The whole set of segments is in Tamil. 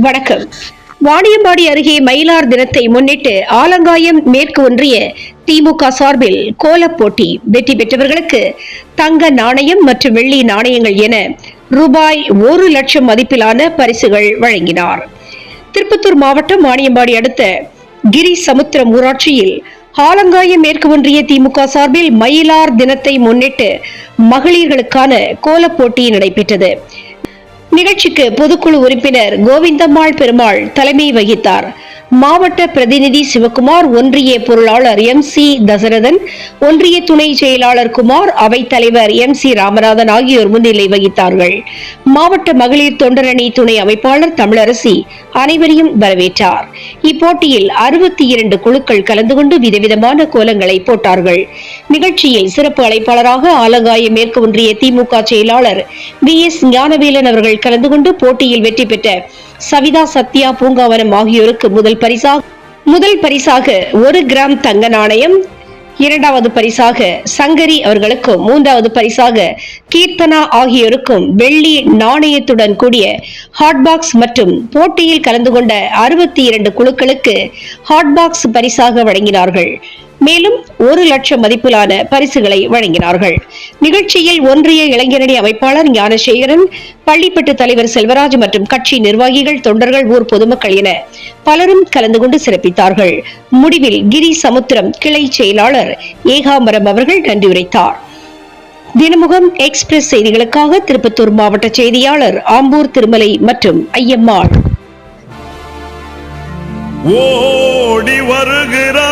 வணக்கம். வாணியம்பாடி அருகே மயிலார் தினத்தை முன்னிட்டு ஆலங்காயம் மேற்கு ஒன்றிய திமுக சார்பில் கோலப் போட்டி வெற்றி பெற்றவர்களுக்கு தங்க நாணயம் மற்றும் வெள்ளி நாணயங்கள் என ரூபாய் ஒரு லட்சம் மதிப்பிலான பரிசுகள் வழங்கினார். திருப்பத்தூர் மாவட்டம் வாணியம்பாடி அடுத்த கிரி சமுத்திரம் ஊராட்சியில் ஆலங்காயம் மேற்கு ஒன்றிய திமுக சார்பில் மயிலார் தினத்தை முன்னிட்டு மகளிர்களுக்கான கோலப் போட்டி நடைபெற்றது. நிகழ்ச்சிக்கு பொதுக்குழு உறுப்பினர் கோவிந்தம்மாள் பெருமாள் தலைமை வகித்தார். மாவட்ட பிரதிநிதி சிவகுமார் ஒன்றிய பொருளாளர் எம் சி தசரதன் ஒன்றிய துணை செயலாளர் குமார் அவைத்தலைவர் எம் சி ராமநாதன் ஆகியோர் முன்னிலை வகித்தார்கள். மாவட்ட மகளிர் தொண்டரணி துணை அமைப்பாளர் தமிழரசி அனைவரையும் வரவேற்றார். இப்போட்டியில் அறுபத்தி இரண்டு குழுக்கள் கலந்து கொண்டு விதவிதமான கோலங்களை போட்டார்கள். நிகழ்ச்சியில் சிறப்பு அழைப்பாளராக ஆலங்காய மேற்கு ஒன்றிய திமுக செயலாளர் வி எஸ் ஞானவேலன் அவர்கள் கலந்து கொண்டு போட்டியில் வெற்றி பெற்ற சவிதா சத்யா பூங்காவனம் ஆகியோருக்கு முதல் பரிசாக முதல் பரிசாக ஒரு கிராம் தங்க நாணயம் இரண்டாவது பரிசாக சங்கரி அவர்களுக்கும் மூன்றாவது பரிசாக கீர்த்தனா ஆகியோருக்கும் வெள்ளி நாணயத்துடன் கூடிய ஹாட்பாக்ஸ் மற்றும் போட்டியில் கலந்து கொண்ட அறுபத்தி இரண்டு குழுக்களுக்கு ஹாட்பாக்ஸ் பரிசாக வழங்கினார்கள். மேலும் ஒரு லட்சம் மதிப்பிலான பரிசுகளை வழங்கினார்கள். நிகழ்ச்சியில் ஒன்றிய இளைஞரணி அமைப்பாளர் ஞானசேகரன் பள்ளிப்பட்டு தலைவர் செல்வராஜ் மற்றும் கட்சி நிர்வாகிகள் தொண்டர்கள் ஊர் பொதுமக்கள் என பலரும் கலந்து கொண்டு சிறப்பித்தார்கள். முடிவில் கிரி சமுத்திரம் கிளை செயலாளர் ஏகாம்பரம் அவர்கள் நன்றி உரைத்தார். தினமுகம் எக்ஸ்பிரஸ் செய்திகளுக்காக திருப்பத்தூர் மாவட்ட செய்தியாளர் ஆம்பூர் திருமலை மற்றும் ஐயம்மாள். ஓடி வருகிறார்.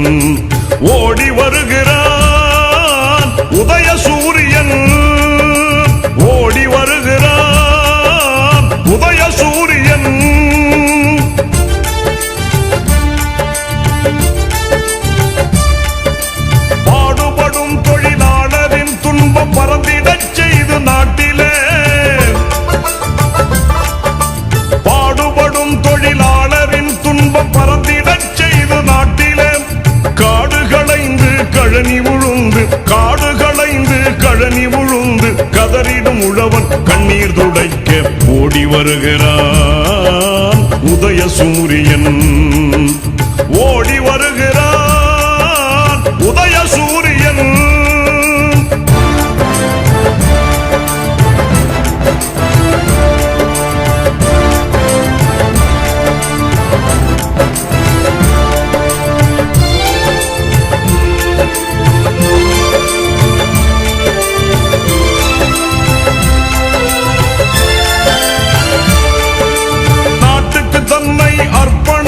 கழனி உழுந்து காடு களைந்து கழனி உழுந்து கதறிடும் உழவன் கண்ணீர் துடைக்க ஓடி வருகிறான். உதய சூரியன் ஓடி வருகிறான்.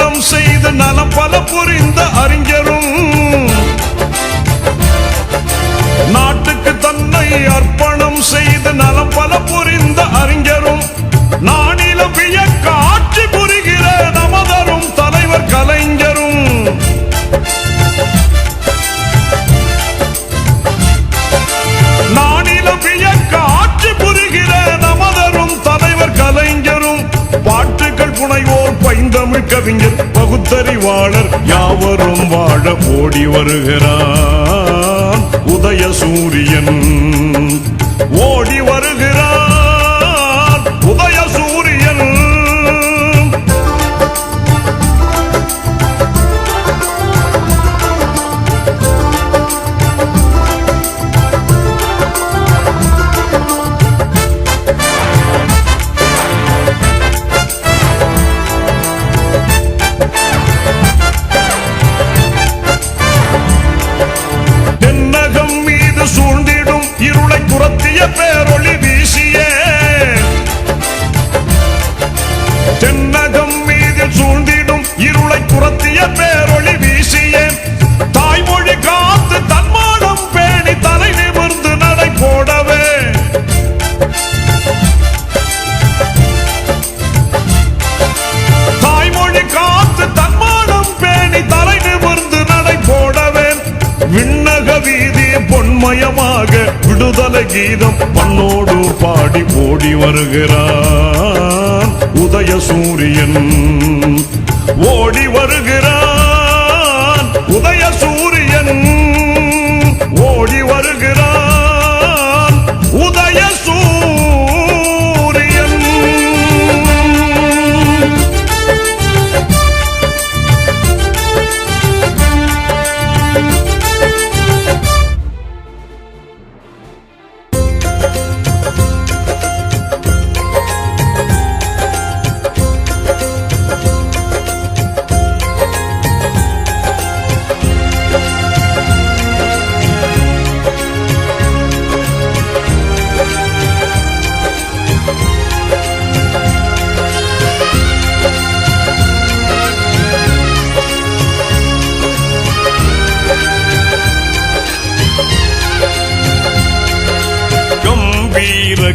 அர்ப்பணம் செய்து நலம் பல புரிந்த அறிஞரும். நாட்டுக்கு தன்னை அர்ப்பணம் செய்து நலம் பல புரிந்த கவிஞர் பகுத்தறிவாளர் யாவரும் வாழ ஓடி வருகிறார். உதய சூரியன் ஓடி மயமாக விடுதலை கீதம் பண்ணோடு பாடி ஓடி வருகிறான். உதய சூரியன் ஓடி வருகிறான்.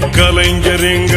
கலைஞர் எங்கள்